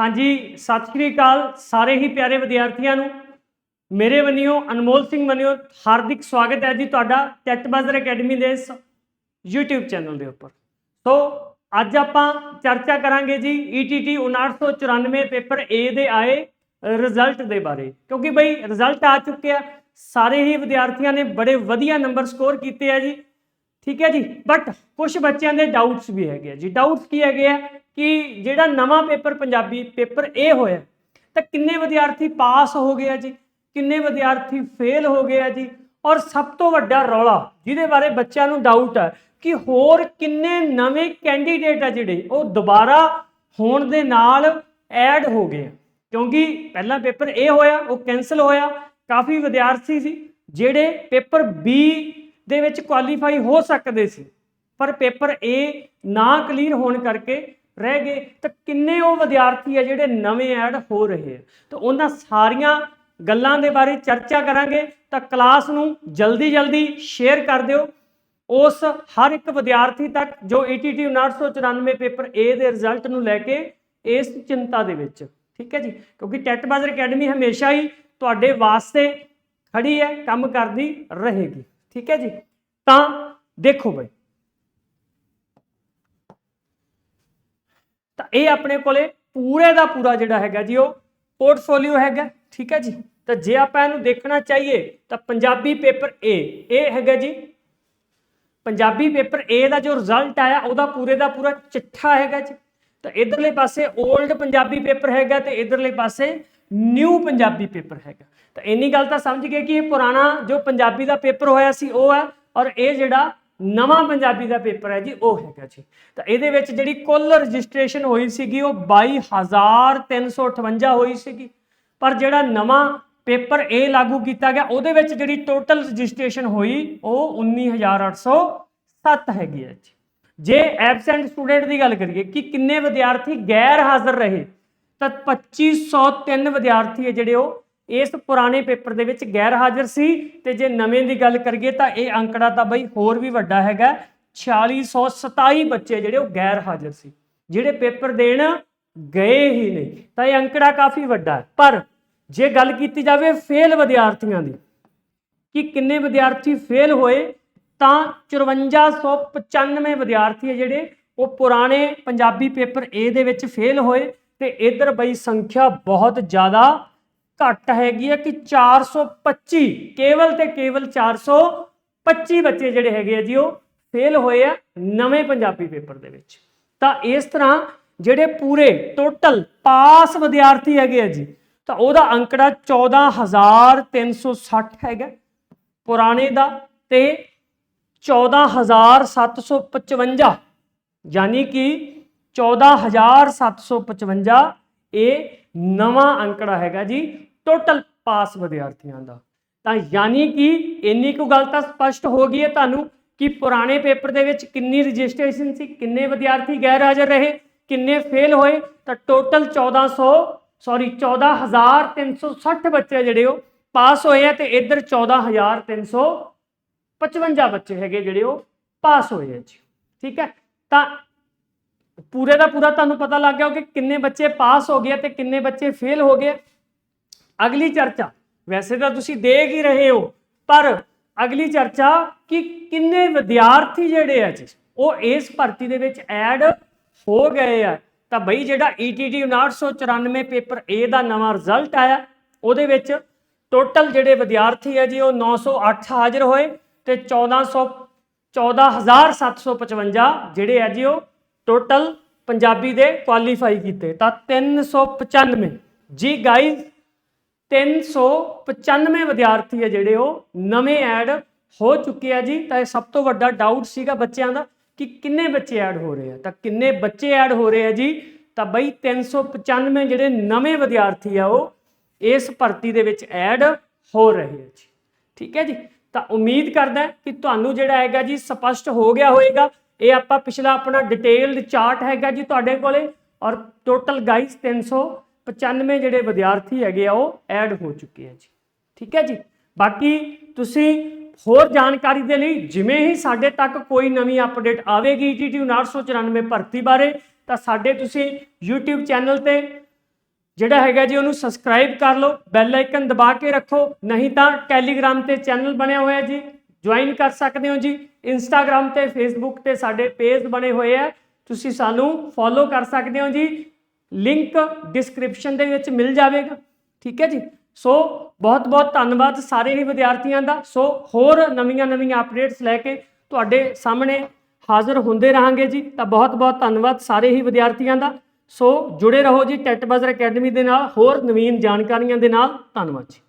ਹਾਂਜੀ, ਸਤਿ ਸ਼੍ਰੀ ਅਕਾਲ ਸਾਰੇ ਹੀ ਪਿਆਰੇ ਵਿਦਿਆਰਥੀਆਂ ਨੂੰ। ਮੇਰੇ ਵੱਲੋਂ, ਅਨਮੋਲ ਸਿੰਘ ਵੱਲੋਂ ਹਾਰਦਿਕ ਸਵਾਗਤ ਹੈ ਜੀ ਤੁਹਾਡਾ ਟੈਟਬਾਜ਼ਰ ਅਕੈਡਮੀ ਦੇ ਇਸ YouTube ਚੈਨਲ ਦੇ ਉੱਪਰ। ਸੋ, ਅੱਜ ਆਪਾਂ ਚਰਚਾ ਕਰਾਂਗੇ ਜੀ E ETT 5994 ਪੇਪਰ A ਦੇ ਆਏ ਰਿਜ਼ਲਟ ਦੇ ਬਾਰੇ। ਕਿਉਂਕਿ ਬਈ, ਰਿਜ਼ਲਟ ਆ ਚੁੱਕਿਆ। ਸਾਰੇ ਹੀ ਵਿਦਿਆਰਥੀਆਂ ਨੇ ਬੜੇ ਵਧੀਆ ਨੰਬਰ ਸਕੋਰ ਕੀਤੇ ਆ ਜੀ। ਠੀਕ ਹੈ ਜੀ? ਬਟ ਕੁਝ ਬੱਚਿਆਂ ਦੇ ਡਾਊਟਸ ਵੀ ਹੈਗੇ ਆ ਜੀ। ਡਾਊਟਸ ਕੀ ਹੈਗੇ ਆ ਕਿ ਜਿਹੜਾ ਨਵਾਂ ਪੇਪਰ, ਪੰਜਾਬੀ ਪੇਪਰ A ਹੋਇਆ, ਤਾਂ ਕਿੰਨੇ ਵਿਦਿਆਰਥੀ ਪਾਸ ਹੋ ਗਏ ਆ ਜੀ? ਕਿੰਨੇ ਵਿਦਿਆਰਥੀ ਫੇਲ ਹੋ ਗਏ ਆ ਜੀ? ਔਰ ਸਭ ਤੋਂ ਵੱਡਾ ਰੌਲਾ ਜਿਹਦੇ ਬਾਰੇ ਬੱਚਿਆਂ ਨੂੰ ਡਾਊਟ ਹੈ ਕਿ ਹੋਰ ਕਿੰਨੇ ਨਵੇਂ ਕੈਂਡੀਡੇਟ ਆ ਜਿਹੜੇ, ਉਹ ਦੁਬਾਰਾ ਹੋਣ ਦੇ ਨਾਲ ਐਡ ਹੋ ਗਏ ਕਿਉਂਕਿ ਪਹਿਲਾ ਪੇਪਰ A ਹੋਇਆ, ਉਹ ਕੈਨਸਲ ਹੋਇਆ। ਕਾਫੀ ਵਿਦਿਆਰਥੀ ਸੀ, ਜਿਹੜੇ ਪੇਪਰ ਬੀ ਦੇ ਵਿੱਚ ਕੁਆਲੀਫਾਈ ਹੋ ਸਕਦੇ ਸੀ। ਪਰ ਪੇਪਰ A ਨਾ ਕਲੀਅਰ ਹੋਣ ਕਰਕੇ ਰਹਿ ਗਏ। ਤਾਂ ਕਿੰਨੇ ਉਹ ਵਿਦਿਆਰਥੀ ਆ ਜਿਹੜੇ ਨਵੇਂ ਐਡ ਹੋ ਰਹੇ ਆ? ਤਾਂ ਉਹਨਾਂ ਸਾਰੀਆਂ ਗੱਲਾਂ ਦੇ ਬਾਰੇ ਚਰਚਾ ਕਰਾਂਗੇ। ਤਾਂ ਕਲਾਸ ਨੂੰ ਜਲਦੀ ਜਲਦੀ ਸ਼ੇਅਰ ਕਰ ਦਿਓ। ਉਸ ਹਰ ਇੱਕ ਵਿਦਿਆਰਥੀ ਤੱਕ ਜੋ E ETT 994 ਪੇਪਰ A ਦੇ ਰਿਜ਼ਲਟ ਨੂੰ ਲੈ ਕੇ ਇਸ ਚਿੰਤਾ ਦੇ ਵਿੱਚ। ਠੀਕ ਹੈ ਜੀ? ਕਿਉਂਕਿ ਟੈਟ ਬਾਜ਼ਰ ਅਕੈਡਮੀ ਹਮੇਸ਼ਾ ਹੀ ਤੁਹਾਡੇ ਵਾਸਤੇ ਖੜੀ ਹੈ, ਕੰਮ ਕਰਦੀ ਰਹੇਗੀ। ਠੀਕ ਹੈ ਜੀ? ਤਾਂ ਦੇਖੋ ਬਈ। ਤਾਂ ਇਹ ਆਪਣੇ ਕੋਲੇ ਪੂਰੇ ਦਾ ਪੂਰਾ ਜਿਹੜਾ ਹੈਗਾ ਜੀ, ਉਹ ਪੋਰਟਫੋਲੀਓ ਹੈਗਾ, ਠੀਕ ਹੈ ਜੀ? ਤਾਂ ਜੇ ਆਪਾਂ ਇਹਨੂੰ ਦੇਖਣਾ ਚਾਹੀਏ, ਤਾਂ ਪੰਜਾਬੀ ਪੇਪਰ A, ਇਹ ਹੈਗਾ ਜੀ। ਪੰਜਾਬੀ ਪੇਪਰ A ਦਾ ਜੋ ਰਿਜ਼ਲਟ ਆਇਆ, ਉਹਦਾ ਪੂਰੇ ਦਾ ਪੂਰਾ ਚਿੱਠਾ ਹੈਗਾ ਜੀ। ਤਾਂ ਇਧਰਲੇ ਪਾਸੇ 올ਡ ਪੰਜਾਬੀ ਪੇਪਰ ਹੈਗਾ ਤੇ ਇਧਰਲੇ ਪਾਸੇ ਨਿਊ ਪੰਜਾਬੀ ਪੇਪਰ ਹੈਗਾ। ਤਾਂ ਇੰਨੀ ਗੱਲ ਤਾਂ ਸਮਝ ਗਏ ਕਿ ਇਹ ਪੁਰਾਣਾ ਜੋ ਪੰਜਾਬੀ ਦਾ ਪੇਪਰ ਹੋਇਆ ਸੀ ਉਹ ਹੈ ਔਰ ਇਹ ਜਿਹੜਾ ਨਵਾਂ ਪੰਜਾਬੀ ਦਾ ਪੇਪਰ ਹੈ ਜੀ, ਉਹ ਹੈਗਾ ਜੀ। ਤਾਂ ਇਹਦੇ ਵਿੱਚ ਜਿਹੜੀ ਕੁੱਲ ਰਜਿਸਟ੍ਰੇਸ਼ਨ ਹੋਈ ਸੀਗੀ, ਉਹ 22358 ਹੋਈ ਸੀਗੀ। ਪਰ ਜਿਹੜਾ ਨਵਾਂ ਪੇਪਰ A ਲਾਗੂ ਕੀਤਾ ਗਿਆ, ਉਹਦੇ ਵਿੱਚ ਜਿਹੜੀ ਟੋਟਲ ਰਜਿਸਟ੍ਰੇਸ਼ਨ ਹੋਈ, ਉਹ 19807 ਹੈਗੀ ਹੈ ਜੀ। ਜੇ ਐਬਸੈਂਟ ਸਟੂਡੈਂਟ ਦੀ ਗੱਲ ਕਰੀਏ ਕਿ ਕਿੰਨੇ ਵਿਦਿਆਰਥੀ ਗੈਰ ਹਾਜ਼ਰ ਰਹੇ ਤਾਂ 2503 ਵਿਦਿਆਰਥੀ ਹੈ ਜਿਹੜੇ ਉਹ ਇਸ ਪੁਰਾਣੇ ਪੇਪਰ ਦੇ ਵਿੱਚ ਗੈਰ ਹਾਜ਼ਰ ਸੀ ਤੇ ਜੇ ਨਵੇਂ ਦੀ ਗੱਲ ਕਰੀਏ ਤਾਂ ਇਹ ਅੰਕੜਾ ਤਾਂ ਬਈ ਹੋਰ ਵੀ ਵੱਡਾ ਹੈਗਾ 4627 ਬੱਚੇ ਜਿਹੜੇ ਉਹ ਗੈਰ ਹਾਜ਼ਰ ਸੀ, ਜਿਹੜੇ ਪੇਪਰ ਦੇਣ ਗਏ ਹੀ ਨਹੀਂ, ਤਾਂ ਇਹ ਅੰਕੜਾ ਕਾਫੀ ਵੱਡਾ ਹੈ। ਪਰ ਜੇ ਗੱਲ ਕੀਤੀ ਜਾਵੇ ਫੇਲ ਵਿਦਿਆਰਥੀਆਂ ਦੀ, ਕਿ ਕਿੰਨੇ ਵਿਦਿਆਰਥੀ ਫੇਲ ਹੋਏ, ਤਾਂ 5495 ਵਿਦਿਆਰਥੀ ਹੈ ਜਿਹੜੇ ਉਹ ਪੁਰਾਣੇ ਪੰਜਾਬੀ ਪੇਪਰ A ਦੇ ਵਿੱਚ ਫੇਲ ਹੋਏ ਤੇ ਇਧਰ ਬਈ ਸੰਖਿਆ ਬਹੁਤ ਜ਼ਿਆਦਾ ਘੱਟ ਹੈਗੀ ਹੈ ਕਿ 425 ਕੇਵਲ ਤੇ ਕੇਵਲ 425 ਬੱਚੇ ਜਿਹੜੇ ਹੈਗੇ ਆ ਜੀ, ਉਹ ਫੇਲ ਹੋਏ ਆ ਨਵੇਂ ਪੰਜਾਬੀ ਪੇਪਰ ਦੇ ਵਿੱਚ। ਤਾਂ ਇਸ ਤਰ੍ਹਾਂ ਜਿਹੜੇ ਪੂਰੇ ਟੋਟਲ ਪਾਸ ਵਿਦਿਆਰਥੀ ਹੈਗੇ ਆ ਜੀ, ਤਾਂ ਉਹਦਾ ਅੰਕੜਾ 14360 ਹੈਗਾ। ਪੁਰਾਣੇ ਦਾ ਤੇ 14755 ਯਾਨੀ ਕਿ 14755 ਇਹ ਨਵਾਂ ਅੰਕੜਾ ਹੈਗਾ ਜੀ ਟੋਟਲ ਪਾਸ ਵਿਦਿਆਰਥੀਆਂ ਦਾ। ਤਾਂ ਯਾਨੀ ਕਿ ਇੰਨੀ ਕੁ ਗੱਲ ਤਾਂ ਸਪਸ਼ਟ ਹੋ ਗਈ ਹੈ ਤੁਹਾਨੂੰ ਕਿ ਪੁਰਾਣੇ ਪੇਪਰ ਦੇ ਵਿੱਚ ਕਿੰਨੀ ਰਜਿਸਟ੍ਰੇਸ਼ਨ ਸੀ, ਕਿੰਨੇ ਵਿਦਿਆਰਥੀ ਗੈਰ ਹਾਜ਼ਰ ਰਹੇ, ਕਿੰਨੇ ਫੇਲ ਹੋਏ, ਤਾਂ ਟੋਟਲ 1400 ਸੌਰੀ 14360 ਬੱਚੇ ਜਿਹੜੇ ਉਹ ਪਾਸ ਹੋਏ ਆ ਤੇ ਇੱਧਰ 14355 ਬੱਚੇ ਹੈਗੇ ਜਿਹੜੇ ਉਹ ਪਾਸ ਹੋਏ ਆ ਜੀ। ਠੀਕ ਹੈ? ਤਾਂ ਪੂਰੇ ਦਾ ਪੂਰਾ ਤੁਹਾਨੂੰ ਪਤਾ ਲੱਗ ਗਿਆ ਕਿ ਕਿੰਨੇ ਬੱਚੇ ਪਾਸ ਹੋ ਗਏ ਤੇ ਕਿੰਨੇ ਬੱਚੇ ਫੇਲ ਹੋ ਗਏ ਅਗਲੀ ਚਰਚਾ, ਵੈਸੇ ਤਾਂ ਤੁਸੀਂ ਦੇਖ ਹੀ ਰਹੇ ਹੋ, ਪਰ ਅਗਲੀ ਚਰਚਾ ਕਿ ਕਿੰਨੇ ਵਿਦਿਆਰਥੀ ਜਿਹੜੇ ਆ ਜੀ, ਉਹ ਇਸ ਭਰਤੀ ਦੇ ਵਿੱਚ ਐਡ ਹੋ ਗਏ ਆ। ਤਾਂ ਬਈ ਜਿਹੜਾ E ETT 994 ਪੇਪਰ A ਦਾ ਨਵਾਂ ਰਿਜ਼ਲਟ ਆਇਆ, ਉਹਦੇ ਵਿੱਚ ਟੋਟਲ ਜਿਹੜੇ ਵਿਦਿਆਰਥੀ ਹੈ ਜੀ, ਉਹ 908 ਹਾਜ਼ਰ ਹੋਏ ਤੇ 1400 14755 ਜਿਹੜੇ ਆ ਜੀ, ਉਹ ਟੋਟਲ ਪੰਜਾਬੀ ਦੇ ਕੁਆਲੀਫਾਈ ਕੀਤੇ। ਤਾਂ 395 ਜੀ ਗਾਈਜ਼ 395 ਵਿਦਿਆਰਥੀ ਹੈ ਜਿਹੜੇ ਉਹ ਨਵੇਂ ਐਡ ਹੋ ਚੁੱਕੇ ਆ ਜੀ। ਤਾਂ ਇਹ ਸਭ ਤੋਂ ਵੱਡਾ ਡਾਊਟ ਸੀਗਾ ਬੱਚਿਆਂ ਦਾ ਕਿ ਕਿੰਨੇ ਬੱਚੇ ਐਡ ਹੋ ਰਹੇ ਆ। ਤਾਂ ਕਿੰਨੇ ਬੱਚੇ ਐਡ ਹੋ ਰਹੇ ਆ ਜੀ? ਤਾਂ ਬਈ 395 ਜਿਹੜੇ ਨਵੇਂ ਵਿਦਿਆਰਥੀ ਆ ਉਹ ਇਸ ਭਰਤੀ ਦੇ ਵਿੱਚ ਐਡ ਹੋ ਰਹੇ ਆ ਜੀ। ਠੀਕ ਹੈ ਜੀ? ਤਾਂ ਉਮੀਦ ਕਰਦਾ ਕਿ ਤੁਹਾਨੂੰ ਜਿਹੜਾ ਹੈਗਾ ਜੀ ਸਪਸ਼ਟ ਹੋ ਗਿਆ ਹੋਵੇਗਾ ਇਹ ਆਪਾਂ ਪਿਛਲਾ ਆਪਣਾ ਡਿਟੇਲਡ ਚਾਰਟ ਹੈਗਾ ਜੀ ਤੁਹਾਡੇ ਕੋਲੇ। ਔਰ ਟੋਟਲ ਗਾਈਸ 395 ਜਿਹੜੇ ਵਿਦਿਆਰਥੀ ਹੈਗੇ ਆ, ਉਹ ਐਡ ਹੋ ਚੁੱਕੇ ਆ ਜੀ। ਠੀਕ ਹੈ ਜੀ? ਬਾਕੀ ਤੁਸੀਂ ਹੋਰ ਜਾਣਕਾਰੀ ਦੇ ਲਈ ਜਿਵੇਂ ਹੀ ਸਾਡੇ ਤੱਕ ਕੋਈ ਨਵੀਂ ਅਪਡੇਟ ਆਵੇਗੀ E ETT 994 ਭਰਤੀ ਬਾਰੇ, ਤਾਂ ਸਾਡੇ ਤੁਸੀਂ YouTube ਚੈਨਲ ਤੇ ਜਿਹੜਾ ਹੈਗਾ ਜੀ, ਉਹਨੂੰ ਸਬਸਕ੍ਰਾਈਬ ਕਰ ਲਓ ਬੈਲ ਆਈਕਨ ਦਬਾ ਕੇ ਰੱਖੋ, ਨਹੀਂ ਤਾਂ ਟੈਲੀਗ੍ਰਾਮ ਤੇ ਚੈਨਲ ਬਣਿਆ ਹੋਇਆ ਜੀ। ਜੁਆਇਨ ਕਰ ਸਕਦੇ ਹੋ ਜੀ। ਇੰਸਟਾਗ੍ਰਾਮ ਤੇ ਫੇਸਬੁੱਕ ਤੇ ਸਾਡੇ ਪੇਜ ਬਣੇ ਹੋਏ ਆ। ਤੁਸੀਂ ਸਾਨੂੰ ਫੋਲੋ ਕਰ ਸਕਦੇ ਹੋ ਜੀ। ਲਿੰਕ ਡਿਸਕ੍ਰਿਪਸ਼ਨ ਦੇ ਵਿੱਚ ਮਿਲ ਜਾਵੇਗਾ। ਠੀਕ ਹੈ ਜੀ। ਸੋ ਬਹੁਤ ਬਹੁਤ ਧੰਨਵਾਦ ਸਾਰੇ ਹੀ ਵਿਦਿਆਰਥੀਆਂ ਦਾ। ਸੋ ਹੋਰ ਨਵੀਆਂ ਨਵੀਆਂ ਅਪਡੇਟਸ ਲੈ ਕੇ ਤੁਹਾਡੇ ਸਾਹਮਣੇ ਹਾਜ਼ਰ ਹੁੰਦੇ ਰਹਾਂਗੇ ਜੀ। ਤਾਂ ਬਹੁਤ ਬਹੁਤ ਧੰਨਵਾਦ ਸਾਰੇ ਹੀ ਵਿਦਿਆਰਥੀਆਂ ਦਾ। ਸੋ ਜੁੜੇ ਰਹੋ ਜੀ ਟੈਟ ਬਾਜ਼ਰ ਅਕੈਡਮੀ ਦੇ ਨਾਲ। ਹੋਰ ਨਵੀਨ ਜਾਣਕਾਰੀਆਂ ਦੇ ਨਾਲ। ਧੰਨਵਾਦ ਜੀ।